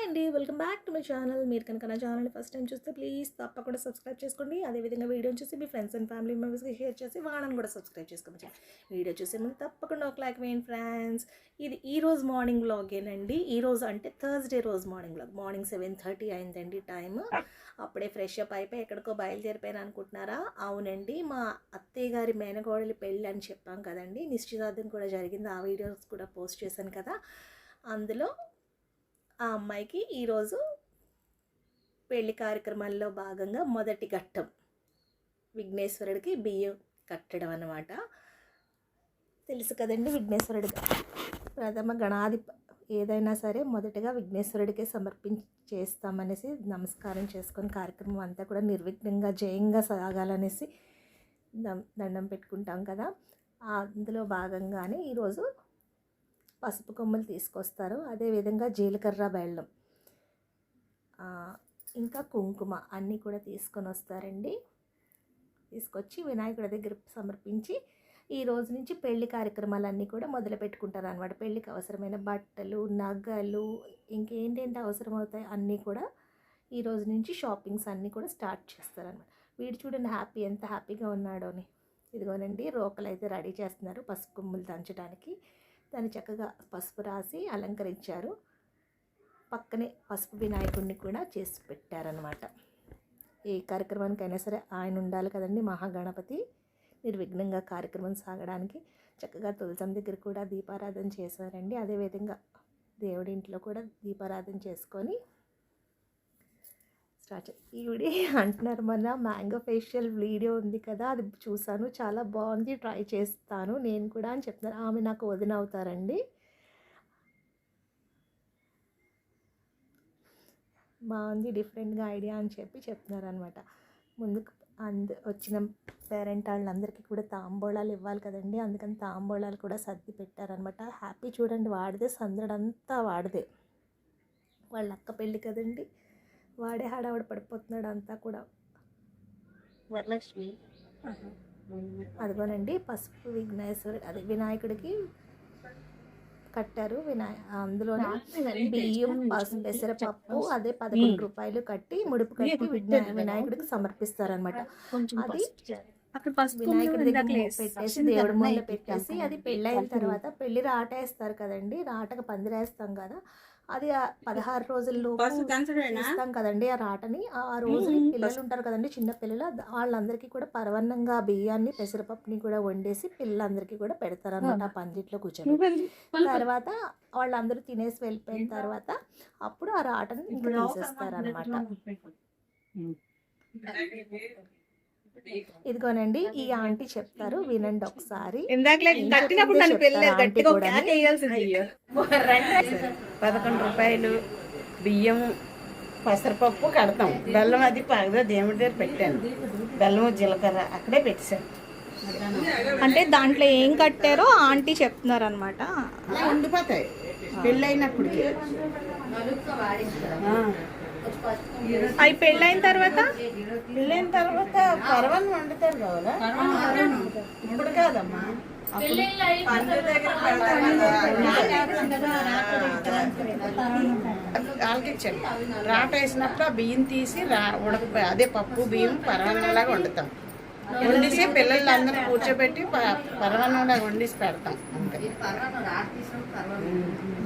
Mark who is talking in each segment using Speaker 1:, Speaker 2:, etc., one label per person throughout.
Speaker 1: Hi అండి. Welcome back to my channel. మీరు కనుక నా ఛానల్ని ఫస్ట్ టైం చూస్తే ప్లీజ్ తప్పకుండా సబ్స్క్రైబ్ చేసుకోండి. అదేవిధంగా వీడియోని చూసి మీ ఫ్రెండ్స్ అండ్ ఫ్యామిలీ మెంబర్స్కి షేర్ చేసి వాళ్ళని కూడా సబ్స్క్రైబ్ చేసుకోవచ్చు వీడియో చూసే ముందు తప్పకుండా ఒక లైక్ వేయండి ఫ్రెండ్స్. ఇది ఈ రోజు మార్నింగ్ వ్లాగేనండి ఈ రోజు అంటే థర్స్డే రోజు morning vlog morning seven thirty అయిందండి టైం అప్పుడే ఫ్రెష్ అప్ అయిపోయి ఎక్కడికో బయలుదేరిపోయాను అనుకుంటున్నారా? అవునండి. మా అత్తయ్య గారి మేనగోడలి పెళ్ళి అని చెప్పాం కదండి. నిశ్చితార్థం కూడా జరిగింది. ఆ వీడియోస్ కూడా పోస్ట్ చేశాను కదా. అందులో ఆ అమ్మాయికి ఈరోజు పెళ్ళి కార్యక్రమాల్లో భాగంగా మొదటి ఘట్టం. విఘ్నేశ్వరుడికి బియ్యం కట్టడం అన్నమాట. తెలుసు కదండి విఘ్నేశ్వరుడు ప్రథమ గణాధిప ఏదైనా సరే మొదటగా విఘ్నేశ్వరుడికే సమర్పించి చేస్తామనేసి నమస్కారం చేసుకొని కార్యక్రమం అంతా కూడా నిర్విఘ్నంగా జయంగా సాగాలనేసి దం- దండం పెట్టుకుంటాం కదా. అందులో భాగంగానే ఈరోజు పసుపు కొమ్మలు తీసుకొస్తారు. అదేవిధంగా జీలకర్ర బెల్లం ఇంకా కుంకుమ అన్నీ కూడా తీసుకొని వస్తారండి. తీసుకొచ్చి వినాయకుడి దగ్గర సమర్పించి ఈ రోజు నుంచి పెళ్ళి కార్యక్రమాలన్నీ కూడా మొదలు పెట్టుకుంటారు అనమాట పెళ్ళికి అవసరమైన బట్టలు నగలు ఇంకేంటేంటి అవసరం అవుతాయి అన్నీ కూడా ఈ రోజు నుంచి షాపింగ్స్ అన్నీ కూడా స్టార్ట్ చేస్తారనమాట వీడు చూడండి హ్యాపీ ఎంత హ్యాపీగా ఉన్నాడో అని. ఇదిగోనండి రోకలు అయితే రెడీ చేస్తున్నారు పసుపు కొమ్ములు దంచడానికి. దాన్ని చక్కగా పసుపు రాసి అలంకరించారు. పక్కనే పసుపు వినాయకుడిని కూడా చేసి పెట్టారనమాట ఏ కార్యక్రమానికైనా సరే ఆయన ఉండాలి కదండి మహాగణపతి. నిర్విఘ్నంగా కార్యక్రమం సాగడానికి చక్కగా తులసం దగ్గర కూడా దీపారాధన చేశారండి. అదేవిధంగా దేవుడి ఇంట్లో కూడా దీపారాధన చేసుకొని స్టార్ట్ ఈవిడే అంటున్నారు మన మ్యాంగో ఫేషియల్ వీడియో ఉంది కదా అది చూసాను చాలా బాగుంది ట్రై చేస్తాను నేను కూడా అని చెప్తున్నారు. ఆమె నాకు వదిన అవుతారండి. బాగుంది డిఫరెంట్గా ఐడియా అని చెప్పి చెప్తున్నారు అనమాట ముందుకు అంద వచ్చిన పేరెంట్ వాళ్ళందరికీ కూడా తాంబూలాలు ఇవ్వాలి కదండి అందుకని తాంబూలాలు కూడా సర్ది పెట్టారనమాట హ్యాపీ చూడండి వాడిదే సందడంతా వాడిదే. వాళ్ళ అక్క పెళ్ళి కదండి. వాడే హడావడి పడిపోతున్నాడు అంతా కూడా.
Speaker 2: వరలక్ష్మి.
Speaker 1: అదిగోనండి పసుపు విఘ్నేశ్వరుడు అదే వినాయకుడికి కట్టారు. వినాయ అందులోనే బియ్యం పసుపు పెసరపప్పు అదే పదకొండు రూపాయలు కట్టి ముడుపు కట్టి వినాయకుడికి సమర్పిస్తారనమాట
Speaker 2: కొంచెం
Speaker 1: అది వినాయకుడి దగ్గర పెట్టేసి దేవుడి ముందు పెట్టేసి
Speaker 2: పెట్టాం.
Speaker 1: అది పెళ్ళైన తర్వాత పెళ్ళి రాట వేస్తారు కదండి. రాటకు పందిరేస్తాం కదా. అది ఆ పదహారు రోజుల్లో ఇస్తాం కదండి ఆ రాటని. ఆ రోజు పిల్లలు ఉంటారు కదండి చిన్న పిల్లలు. వాళ్ళందరికీ కూడా పరవన్నంగా ఆ బియ్యాన్ని పెసరపప్పుని కూడా వండేసి పిల్లలందరికీ కూడా పెడతారు అనమాట ఆ పందిట్లో కూర్చొని. తర్వాత వాళ్ళందరూ తినేసి వెళ్ళిపోయిన తర్వాత అప్పుడు ఆ రాటని తీసేస్తారు అనమాట ఇదిగోనండి ఈ ఆంటీ చెప్తారు వినండి ఒకసారి.
Speaker 3: పదకొండు రూపాయలు బియ్యం పెసరపప్పు కడతాం. బెల్లం అది పగదో దేవుడి దగ్గర పెట్టాను. బెల్లం జీలకర్ర అక్కడే పెట్టాను
Speaker 4: అంటే దాంట్లో ఏం కట్టారో ఆంటీ చెప్తున్నారు అనమాట
Speaker 3: ఉండిపోతాయి. పెళ్ళైనప్పటికి ఆ.
Speaker 4: అవి పెళ్ళైన తర్వాత?
Speaker 3: పెళ్ళైన తర్వాత పరవన్ వండుతారు కదా ఇప్పుడు కాదమ్మా. రాట వేసినప్పుడు ఆ బియ్యం తీసి రా ఉడక అదే పప్పు బియ్యం పరవన్నంలాగా వండుతాం. వండిసి పిల్లలందరూ కూర్చోబెట్టి ప- పరవన్నంలాగా వండిసి పెడతాం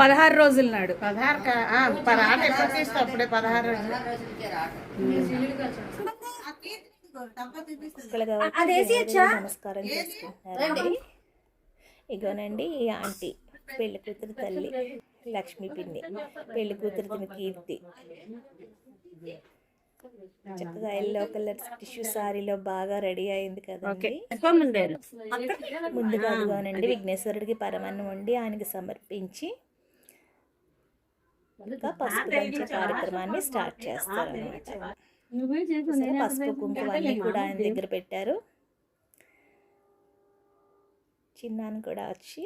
Speaker 4: పదహారు రోజుల నాడు.
Speaker 3: పదహారు రాట ఎప్పుడు తీస్తే అప్పుడే పదహారు రోజులు.
Speaker 1: నమస్కారం ఇగోనండి ఈ ఆంటీ పెళ్ళి కూతురు తల్లి లక్ష్మీ పిన్ని పెళ్ళి కూతురు తిని కీర్తి. చక్కగా ఎల్లో కలర్ టిష్యూ సారీలో బాగా రెడీ అయింది కదండి. ముందుగా అదిగోనండి విఘ్నేశ్వరుడికి పరమాన్నం వండి ఆయనకి సమర్పించి ఇంకా పసుపు కార్యక్రమాన్ని స్టార్ట్ చేస్తారనమాట సరే, పసుపు కుంకుమ అన్ని కూడా ఆయన దగ్గర పెట్టారు. చిన్నాన్ని కూడా వచ్చి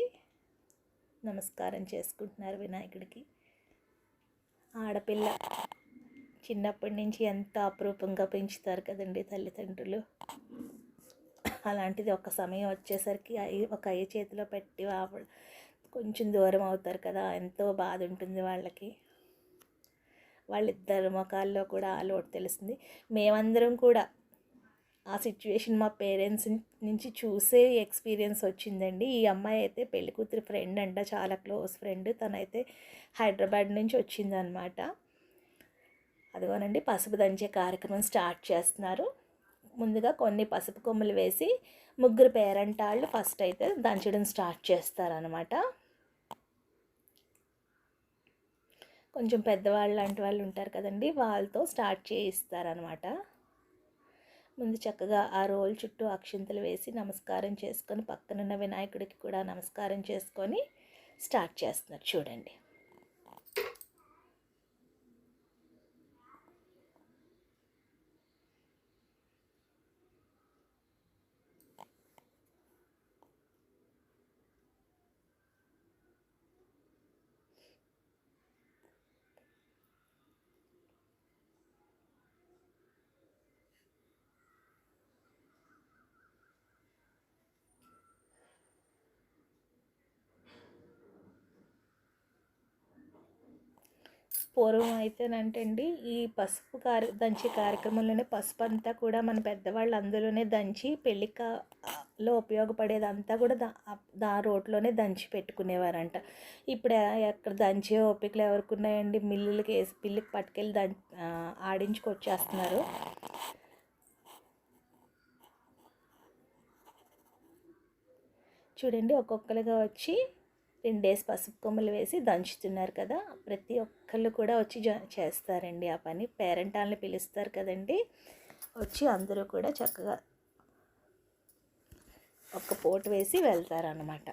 Speaker 1: నమస్కారం చేసుకుంటున్నారు వినాయకుడికి. ఆడపిల్ల చిన్నప్పటి నుంచి ఎంత అపరూపంగా పెంచుతారు కదండి తల్లిదండ్రులు. అలాంటిది ఒక సమయం వచ్చేసరికి అయ్యి- ఒక అయ్య చేతిలో పెట్టి కొంచెం దూరం అవుతారు కదా ఎంతో బాధ ఉంటుంది వాళ్ళకి. వాళ్ళిద్దరి ముఖాల్లో కూడా ఆ లోటు తెలిసింది మేమందరం కూడా ఆ సిచ్యువేషన్ మా పేరెంట్స్ నుంచి చూసే ఎక్స్పీరియన్స్ వచ్చిందండి. ఈ అమ్మాయి అయితే పెళ్ళికూతురి ఫ్రెండ్ అంట చాలా క్లోజ్ ఫ్రెండ్. తనైతే హైదరాబాద్ నుంచి వచ్చిందనమాట. అదిగోనండి పసుపు దంచే కార్యక్రమం స్టార్ట్ చేస్తున్నారు. ముందుగా కొన్ని పసుపు కొమ్ములు వేసి ముగ్గురు పేరెంటాళ్ళు ఫస్ట్ అయితే దంచడం స్టార్ట్ చేస్తారనమాట కొంచెం పెద్దవాళ్ళు లాంటి వాళ్ళు ఉంటారు కదండి వాళ్ళతో స్టార్ట్ చేయిస్తారనమాట ముందు చక్కగా ఆ రోల్ చుట్టూ అక్షింతలు వేసి నమస్కారం చేసుకొని పక్కనున్న వినాయకుడికి కూడా నమస్కారం చేసుకొని స్టార్ట్ చేస్తున్నారు. చూడండి. పూర్వం అయితేనంటే అండి ఈ పసుపు కార్య దంచే కార్యక్రమంలోనే పసుపు అంతా కూడా మన పెద్దవాళ్ళు అందులోనే దంచి పెళ్ళికలో ఉపయోగపడేదంతా కూడా దా దా రోట్లోనే దంచి పెట్టుకునేవారంట. ఇప్పుడు ఎక్కడ దంచే ఓపికలు ఎవరికి ఉన్నాయండి మిల్లులకి వేసి పిల్లికి పట్టుకెళ్ళి దం ఆడించుకొచ్చేస్తున్నారు. చూడండి ఒక్కొక్కరిగా వచ్చి రెండేసి పసుపు కొమ్మలు వేసి దంచుతున్నారు కదా ప్రతి ఒక్కళ్ళు కూడా వచ్చి చేస్తారండి ఆ పని. పేరెంట్ వాళ్ళని పిలుస్తారు కదండి. వచ్చి అందరూ కూడా చక్కగా ఒక్క పోటు వేసి వెళ్తారనమాట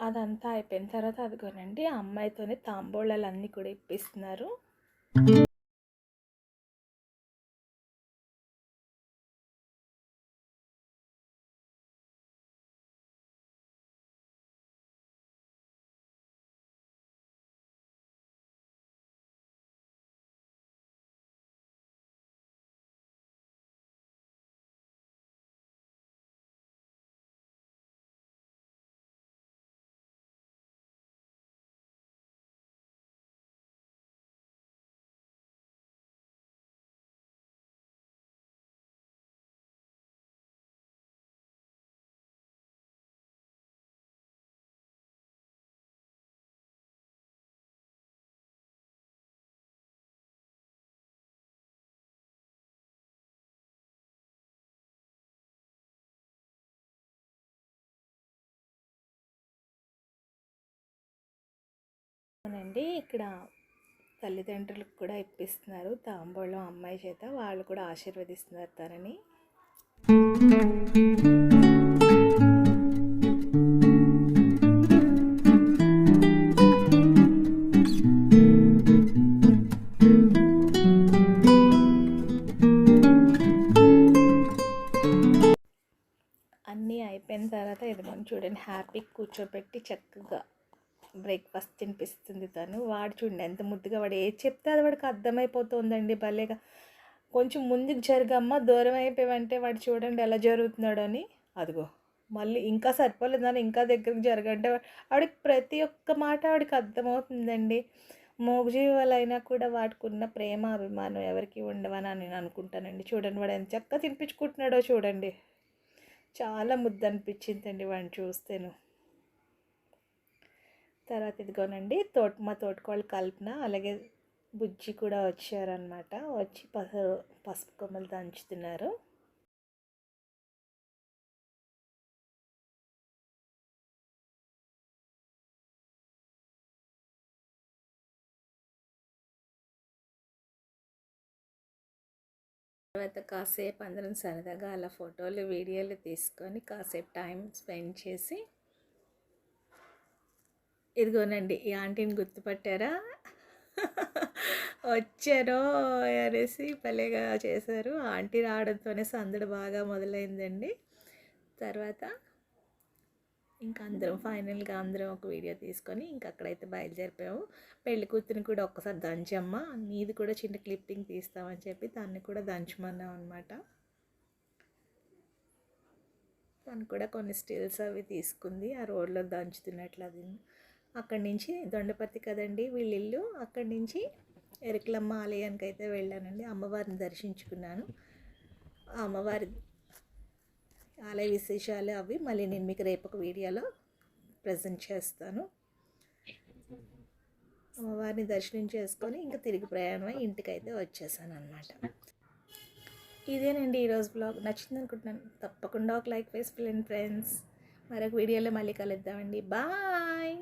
Speaker 1: అదంతా అయిపోయిన తర్వాత అదిగోనండి ఆ అమ్మాయితోనే తాంబూలాలు అన్నీ కూడా ఇప్పిస్తున్నారు. అవునండి ఇక్కడ తల్లిదండ్రులకు కూడా ఇప్పిస్తున్నారు. తాంబూలం అమ్మాయి చేత వాళ్ళు కూడా ఆశీర్వదిస్తున్నారు తనని. అన్నీ అయిపోయిన తర్వాత ఇదిగోండి చూడండి. హ్యాపీ కూర్చోబెట్టి చక్కగా బ్రేక్ఫాస్ట్ తినిపిస్తుంది తను. వాడు చూడండి ఎంత ముద్దుగా వాడు ఏది చెప్తే అది వాడికి అర్థమైపోతుందండి భలేగా. కొంచెం ముందుకు జరగమ్మా దూరం అయిపోయావంటే వాడు చూడండి ఎలా జరుగుతున్నాడు అని అదిగో మళ్ళీ ఇంకా సరిపోలేదని ఇంకా దగ్గరికి జరగంటే ఆవిడకి ప్రతి ఒక్క మాట ఆవిడకి అర్థమవుతుందండి. మూగజీవాలైనా కూడా వాటికి ఉన్న ప్రేమ అభిమానం ఎవరికి ఉండవని నేను అనుకుంటానండి. చూడండి వాడు ఎంత చక్కగా తినిపించుకుంటున్నాడో చూడండి. చాలా ముద్దు అనిపించిందండి వాడిని చూస్తేను. తర్వాత ఇదిగోనండి తోట మా తోటకోళ్ళు కల్పన అలాగే బుజ్జి కూడా వచ్చారనమాట వచ్చి పసు పసుపు కొమ్మలు దంచుతున్నారు. తర్వాత కాసేపు అందరం సరదాగా అలా ఫోటోలు వీడియోలు తీసుకొని కాసేపు టైం స్పెండ్ చేసి ఇదిగోనండి ఈ ఆంటీని గుర్తుపట్టారా? వచ్చారో అనేసి భలేగా చేశారు. ఆంటీ రావడంతోనే సందడి బాగా మొదలైందండి. తర్వాత ఇంకా అందరం ఫైనల్గా అందరం ఒక వీడియో తీసుకొని ఇంకా అక్కడైతే బయలుదేరిపోయాము. పెళ్ళి కూతురిని కూడా ఒక్కసారి దంచమ్మ నీది కూడా చిన్న క్లిప్పింగ్ తీస్తామని చెప్పి దాన్ని కూడా దంచమన్నాం అనమాట తను కూడా కొన్ని స్టిల్స్ అవి తీసుకుంది ఆ రోడ్లో దంచుతున్నట్లు అది. అక్కడి నుంచి దొండపర్తి కదండి వీళ్ళ ఇల్లు అక్కడి నుంచి ఎరకలమ్మ ఆలయానికి అయితే వెళ్ళానండి. అమ్మవారిని దర్శించుకున్నాను. అమ్మవారి ఆలయ విశేషాలు అవి మళ్ళీ నేను మీకు రేపు ఒక వీడియోలో ప్రజెంట్ చేస్తాను. అమ్మవారిని దర్శనం చేసుకొని ఇంకా తిరిగి ప్రయాణమై ఇంటికైతే వచ్చేసాను అనమాట ఇదేనండి ఈరోజు బ్లాగ్. నచ్చింది అనుకుంటున్నాను? తప్పకుండా ఒక లైక్ వేసి ఫ్రెండ్స్. మరొక వీడియోలో మళ్ళీ కలుద్దామండి. బాయ్!